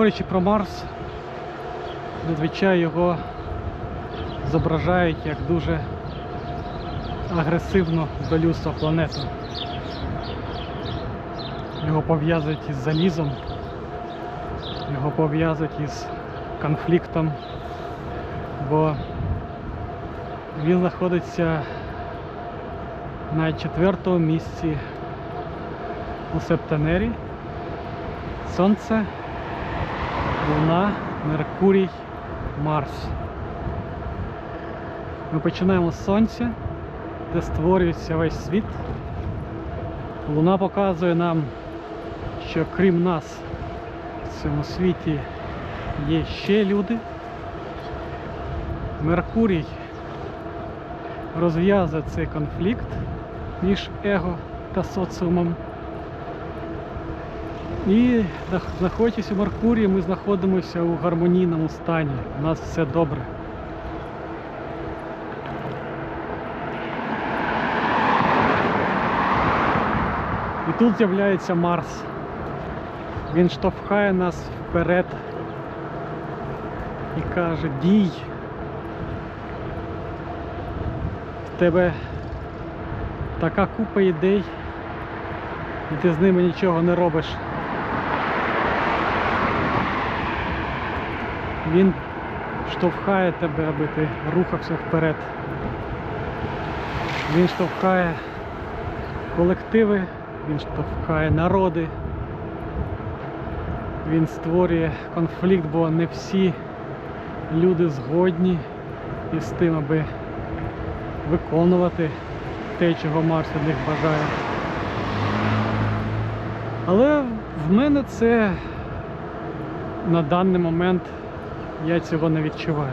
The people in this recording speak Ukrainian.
Говорячи про Марс, зазвичай його зображають як дуже агресивну до людства планету. Його пов'язують із залізом, його пов'язують із конфліктом, бо він знаходиться на четвертому місці у Септенері. Сонце, Луна, Меркурій, Марс. Ми починаємо з Сонця, де створюється весь світ. Луна показує нам, що крім нас в цьому світі є ще люди. Меркурій розв'язує цей конфлікт між его та соціумом. І знаходячись у Меркурії, ми знаходимося у гармонійному стані. У нас все добре. І тут з'являється Марс. Він штовхає нас вперед і каже, дій. В тебе така купа ідей, і ти з ними нічого не робиш. Він штовхає тебе, аби ти рухався вперед. Він штовхає колективи, він штовхає народи. Він створює конфлікт, бо не всі люди згодні із тим, аби виконувати те, чого Марс від них бажає. Але в мене це на даний момент я цього не відчуваю.